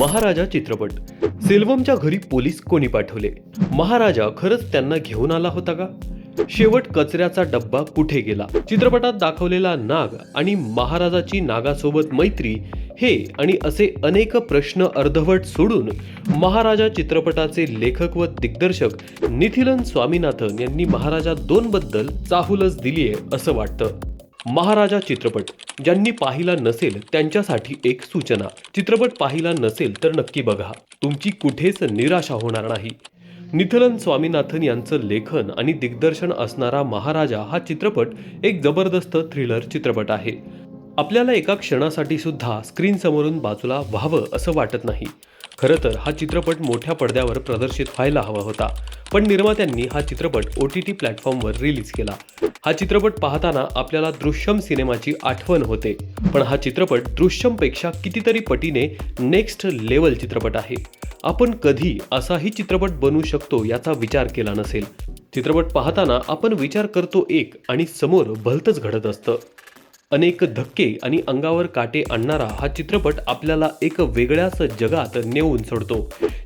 महाराजा चित्रपट. सेल्वमच्या घरी पोलीस कोणी पाठवले? महाराजा खरंच त्यांना घेऊन आला होता का? शेवट कचऱ्याचा डब्बा कुठे गेला? चित्रपटात दाखवलेला नाग आणि महाराजाची नागासोबत मैत्री हे आणि असे अनेक प्रश्न अर्धवट सोडून महाराजा चित्रपटाचे लेखक व दिग्दर्शक निथिलन स्वामीनाथन यांनी महाराजा दोन बद्दल चाहूलच दिलीये असं वाटतं. महाराजा चित्रपट. ज्यांनी पाहिला नसेल त्यांच्यासाठी एक सूचना. चित्रपट पाहिला नसेल तर नक्की बघा. तुमची कुठेच निराशा होणार नाही. निथलन स्वामीनाथन यांचं लेखन आणि दिग्दर्शन असणारा महाराजा हा चित्रपट एक जबरदस्त थ्रिलर चित्रपट आहे. आपल्याला एका क्षणासाठी सुद्धा स्क्रीन समोरून बाजूला व्हावं असं वाटत नाही. खरं तर हा चित्रपट मोठ्या पडद्यावर प्रदर्शित व्हायला हवा होता. पण निर्मात्यांनी हा चित्रपट ओ टी टी प्लॅटफॉर्मवर रिलीज केला. हा चित्रपट पाहताना आपल्याला दृश्यम सिनेमाची आठवण होते. पण हा चित्रपट दृश्यमपेक्षा कितीतरी पटीने नेक्स्ट लेवल चित्रपट आहे. आपण कधी असाही चित्रपट बनू शकतो याचा विचार केला नसेल. चित्रपट पाहताना आपण विचार करतो एक आणि समोर भलतंच घडत असतं. अनेक धक्के आणि अंगावर काटे आणणारा हा चित्रपट आपल्याला एक वेगळ्याच जगात नेऊन सोडतो.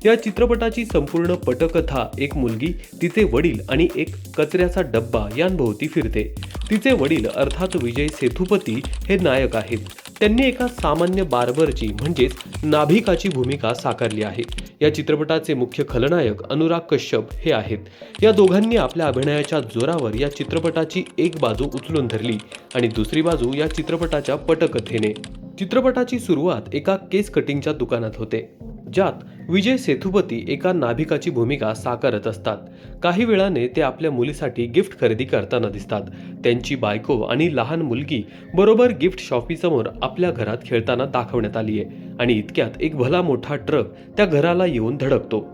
या चित्रपटाची संपूर्ण पटकथा एक मुलगी तिचे वडील आणि एक कचऱ्याचा डब्बा यांभोवती फिरते. तिचे वडील अर्थात विजय सेतुपती हे नायक आहेत. त्यांनी एका सामान्य बार्बरची म्हणजेच नाभिकाची भूमिका साकारली आहे. या चित्रपटाचे मुख्य खलनायक अनुराग कश्यप हे आहेत. या दोघांनी आपल्या अभिनयाच्या जोरावर या चित्रपटाची एक बाजू उचलून धरली आणि दुसरी बाजू या चित्रपटाच्या पटकथेने. चित्रपटाची सुरुवात एका केस कटिंगच्या दुकानात होते. ज्यात विजय सेतुपती एका नाभिकाची भूमिका साकारत असतात. काही वेळाने ते आपल्या मुलीसाठी गिफ्ट खरेदी करताना दिसतात. त्यांची बायको आणि लहान मुलगी बरोबर गिफ्ट शॉपीसमोर आपल्या घरात खेळताना दाखवण्यात आली आहे आणि इतक्यात एक भला मोठा ट्रक त्या घराला येऊन धडकतो.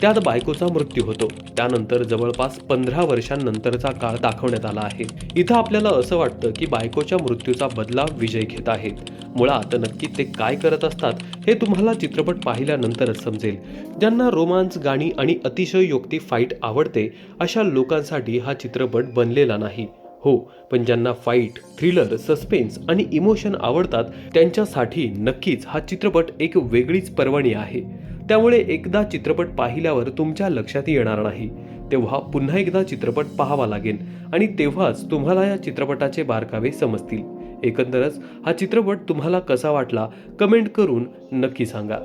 त्यात बायकोचा मृत्यू होतो. त्यानंतर जवळपास पंधरा वर्षांनंतरचा काळ दाखवण्यात आला आहे. इथं आपल्याला असं वाटतं की बायकोच्या मृत्यूचा बदला विजय घेत आहेत. मुळात नक्की ते काय करत असतात हे तुम्हाला चित्रपट पाहिल्यानंतरच समजेल. ज्यांना रोमांस गाणी आणि अतिशय योक्ती फाईट आवडते अशा लोकांसाठी हा चित्रपट बनलेला नाही. हो पण ज्यांना फाईट थ्रिलर सस्पेन्स आणि इमोशन आवडतात त्यांच्यासाठी नक्कीच हा चित्रपट एक वेगळीच पर्वणी आहे. त्यामुळे एकदा चित्रपट पाहिल्यावर तुमच्या लक्षात येणार नाही. तेव्हा पुन्हा एकदा चित्रपट पाहावा लागेल आणि तेव्हाच तुम्हाला या चित्रपटाचे बारकावे समजतील. एकंदरच हा चित्रपट तुम्हाला कसा वाटला कमेंट करून नक्की सांगा.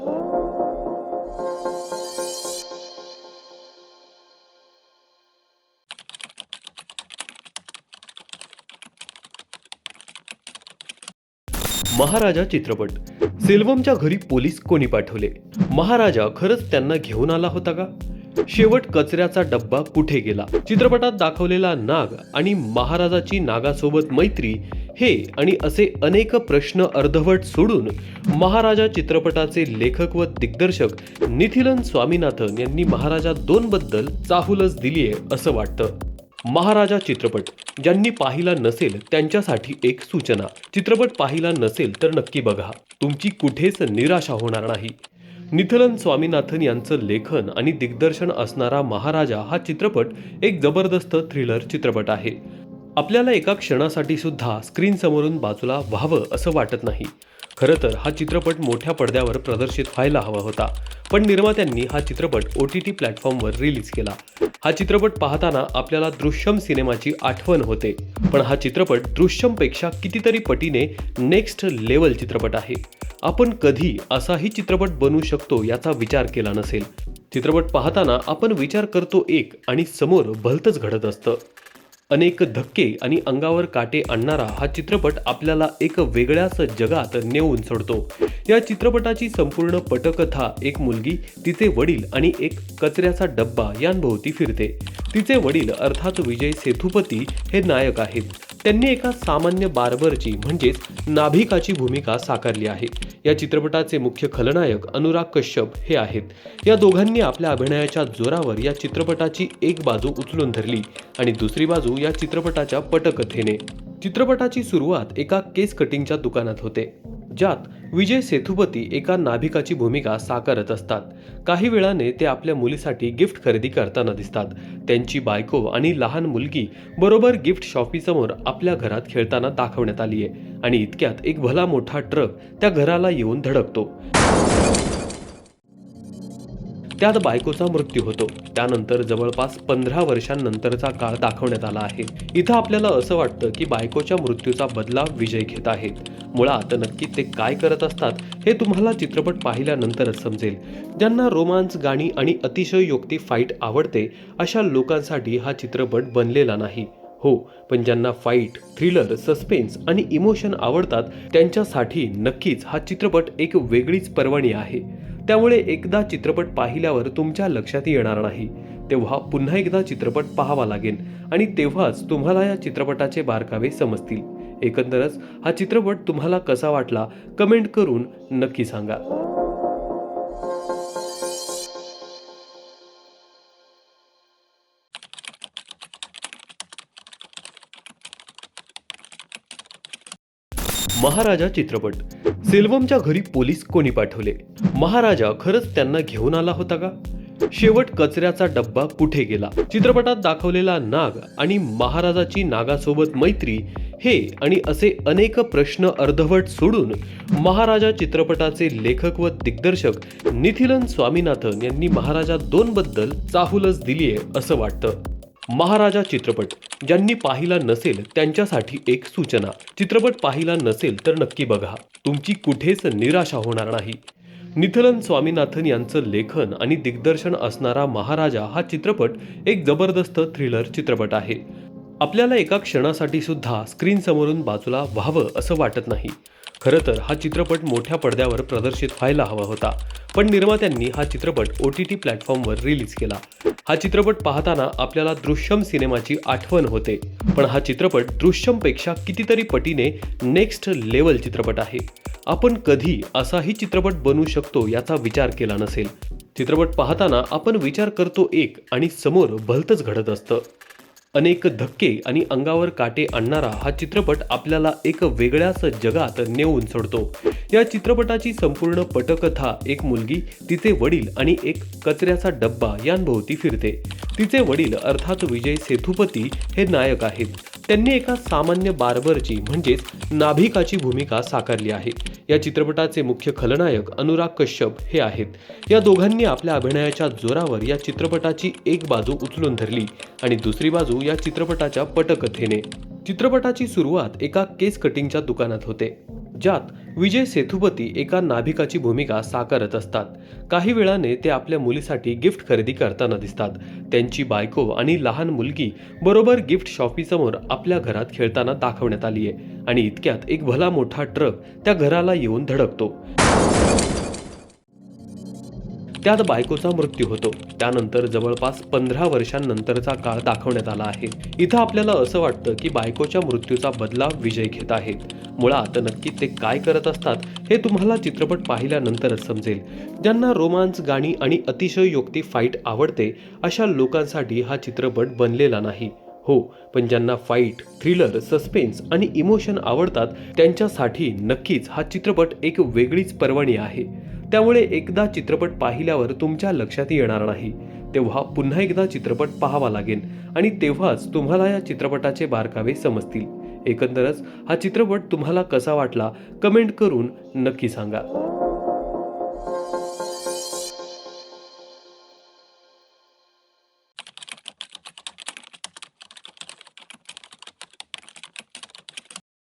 महाराजा चित्रपट. सेल्वमच्या घरी पोलीस कोणी पाठवले? महाराजा खरंच त्यांना घेऊन आला होता का? शेवट कचऱ्याचा डब्बा कुठे गेला? चित्रपटात दाखवलेला नाग आणि महाराजाची नागासोबत मैत्री हे आणि असे अनेक प्रश्न अर्धवट सोडून महाराजा चित्रपटाचे लेखक व दिग्दर्शक निथिलन स्वामीनाथन यांनी महाराजा दोन बद्दल चाहूलच दिलीये असं वाटतं. महाराजा चित्रपट ज्यांनी पाहिला नसेल त्यांच्यासाठी एक सूचना. चित्रपट पाहिला नसेल तर नक्की बघा. तुमची कुठेच निराशा होणार नाही. निथलन स्वामीनाथन यांचं लेखन आणि दिग्दर्शन असणारा महाराजा हा चित्रपट एक जबरदस्त थ्रिलर चित्रपट आहे. आपल्याला एका क्षणासाठी सुद्धा स्क्रीन समोरून बाजूला व्हावं असं वाटत नाही. खरं तर हा चित्रपट मोठ्या पडद्यावर प्रदर्शित व्हायला हवा होता. पण निर्मात्यांनी हा चित्रपट ओ टी टी प्लॅटफॉर्मवर रिलीज केला. हा चित्रपट पाहताना आपल्याला दृश्यम सिनेमाची आठवण होते. पण हा चित्रपट दृश्यमपेक्षा कितीतरी पटीने नेक्स्ट लेवल चित्रपट आहे. आपण कधी असाही चित्रपट बनवू शकतो याचा विचार केला नसेल. चित्रपट पाहताना आपण विचार करतो एक आणि समोर भलतंच घडत असतं. अनेक धक्के आणि अंगावर काटे आणणारा हा चित्रपट आपल्याला एक वेगळ्याच जगात नेऊन सोडतो. या चित्रपटाची संपूर्ण पटकथा एक मुलगी तिचे वडील आणि एक कचऱ्याचा डब्बा यांभोवती फिरते. तिचे वडील अर्थात विजय सेतुपती हे नायक आहेत. त्यांनी एका सामान्य बार्बरची म्हणजेच नाभिकाची भूमिका साकारली आहे. या चित्रपटाचे मुख्य खलनायक अनुराग कश्यप हे आहेत. या दोघांनी आपल्या अभिनयाच्या जोरावर या चित्रपटाची एक बाजू उचलून धरली आणि दुसरी बाजू या चित्रपटाच्या पटकथेने. चित्रपटाची सुरुवात एका केस कटिंगच्या दुकानात होते. ज्यात विजय सेतुपती एका नाभिकाची भूमिका साकारत असतात. काही वेळाने ते आपल्या मुलीसाठी गिफ्ट खरेदी करताना दिसतात. त्यांची बायको आणि लहान मुलगी बरोबर गिफ्ट शॉपीसमोर आपल्या घरात खेळताना दाखवण्यात आली आहे आणि इतक्यात एक भला मोठा ट्रक त्या घराला येऊन धडकतो. त्यात बायकोचा मृत्यू होतो. त्यानंतर जवळपास पंधरा वर्षांनंतरचा काळ दाखवण्यात आला आहे. इथं आपल्याला असं वाटतं की बायकोच्या मृत्यूचा बदला विजय घेत आहेत. मुळात नक्की ते काय करत असतात हे तुम्हाला चित्रपट पाहिल्यानंतरच समजेल. ज्यांना रोमांस गाणी आणि अतिशयोक्ती फाईट आवडते अशा लोकांसाठी हा चित्रपट बनलेला नाही. हो पण ज्यांना फाईट थ्रिलर सस्पेन्स आणि इमोशन आवडतात त्यांच्यासाठी नक्कीच हा चित्रपट एक वेगळीच पर्वणी आहे. त्यामुळे एकदा चित्रपट पाहिल्यावर तुमच्या लक्षात येणार नाही. तेव्हा पुन्हा एकदा चित्रपट पाहावा लागेल आणि तेव्हाच तुम्हाला या चित्रपटाचे बारकावे समजतील. एकंदरच हा चित्रपट तुम्हाला कसा वाटला कमेंट करून नक्की सांगा. महाराजा चित्रपट सेल्वमच्या घरी पोलीस कोणी पाठवले? महाराजा खरंच त्यांना घेऊन आला होता का? शेवट कचऱ्याचा डब्बा कुठे गेला? चित्रपटात दाखवलेला नाग आणि महाराजाची नागासोबत मैत्री हे आणि असे अनेक प्रश्न अर्धवट सोडून महाराजा चित्रपटाचे लेखक व दिग्दर्शक निथिलन स्वामीनाथन यांनी महाराजा दोन बद्दल चाहूलच दिलीये असं वाटतं. महाराजा चित्रपट. ज्यांनी पाहिला नसेल त्यांच्यासाठी एक सूचना. चित्रपट पाहिला नसेल तर नक्की बघा. तुमची कुठेच निराशा होणार नाही. निथलन स्वामीनाथन यांचं लेखन आणि दिग्दर्शन असणारा महाराजा हा चित्रपट एक जबरदस्त थ्रिलर चित्रपट आहे. आपल्याला एका क्षणासाठी सुद्धा स्क्रीन समोरून बाजूला व्हावं असं वाटत नाही. खरं तर हा चित्रपट मोठ्या पडद्यावर प्रदर्शित व्हायला हवा होता. पण निर्मात्यांनी हा चित्रपट ओ टी टी प्लॅटफॉर्मवर रिलीज केला. हा चित्रपट पाहताना आपल्याला दृश्यम सिनेमाची आठवण होते. पण हा चित्रपट दृश्यमपेक्षा कितीतरी पटीने नेक्स्ट लेवल चित्रपट आहे. आपण कधी असाही चित्रपट बनवू शकतो याचा विचार केला नसेल. चित्रपट पाहताना आपण विचार करतो एक आणि समोर भलतंच घडत असतं. अनेक धक्के आणि अंगावर काटे आणणारा हा चित्रपट आपल्याला एक वेगळ्याच जगात नेऊन सोडतो. या चित्रपटाची संपूर्ण पटकथा एक मुलगी तिचे वडील आणि एक कचऱ्याचा डब्बा यांभोवती फिरते. तिचे वडील अर्थात विजय सेतुपती हे नायक आहेत. त्यांनी एका सामान्य बार्बरची म्हणजेच नाभिकाची भूमिका साकारली आहे. या चित्रपटाचे मुख्य खलनायक अनुराग कश्यप हे आहेत. या दोघांनी आपल्या अभिनयाच्या जोरावर या चित्रपटाची एक बाजू उचलून धरली आणि दुसरी बाजू या चित्रपटाच्या पटकथेने. चित्रपटाची सुरुवात एका केस कटिंगच्या दुकानात होते. ज्यात विजय सेतुपती एका नाभिकाची भूमिका साकारत असतात. काही वेळाने ते आपल्या मुलीसाठी गिफ्ट खरेदी करताना दिसतात. त्यांची बायको आणि लहान मुलगी बरोबर गिफ्ट शॉपीसमोर आपल्या घरात खेळताना दाखवण्यात आली आहे आणि इतक्यात एक भला मोठा ट्रक त्या घराला येऊन धडकतो. त्यात बायकोचा मृत्यू होतो. त्यानंतर जवळपास पंधरा वर्षांनंतरचा काळ दाखवण्यात आला आहे. इथं आपल्याला असं वाटतं की बायकोच्या मृत्यूचा बदला विजय घेत आहेत मुळात नक्की ते काय करत असतात हे तुम्हाला चित्रपट पाहिल्यानंतरच समजेल. ज्यांना रोमांस गाणी आणि अतिशयोक्ती फाईट आवडते अशा लोकांसाठी हा चित्रपट बनलेला नाही. हो पण ज्यांना फाईट थ्रिलर सस्पेन्स आणि इमोशन आवडतात त्यांच्यासाठी नक्कीच हा चित्रपट एक वेगळीच पर्वणी आहे. त्यामुळे एकदा चित्रपट पाहिल्यावर तुमच्या लक्षात येणार नाही. तेव्हा पुन्हा एकदा चित्रपट पाहावा लागेल आणि तेव्हाच तुम्हाला या चित्रपटाचे बारकावे समजतील. एकंदरच हा चित्रपट तुम्हाला कसा वाटला कमेंट करून नक्की सांगा.